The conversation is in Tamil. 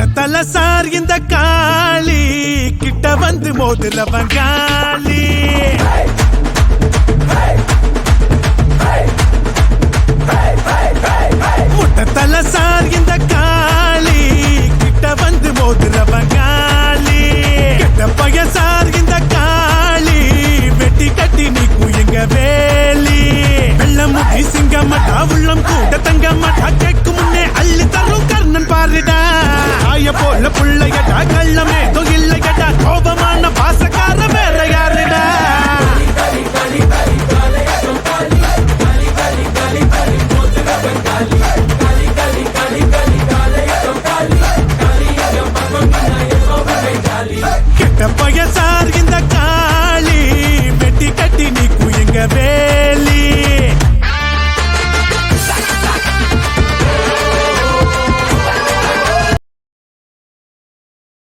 முட்டத்தல சார் இந்த காளி கிட்ட வந்து மோதுறவன் காளி. முட்டத்தல சார் இந்த காளி கிட்ட வந்து மோதுல காளி. கிட்ட பைய சார் இந்த காளி வெட்டி கட்டி நீக்கும் எங்க வேலி. வெள்ளம் முடி சிங்க மாட்டா உள்ளம் ஏதும் இல்லையடா கோபமான பாசக்கார வேற யாருடா? கெட்ட பையசார் இந்த காளி வெட்டி கட்டி நீ குயங்கவே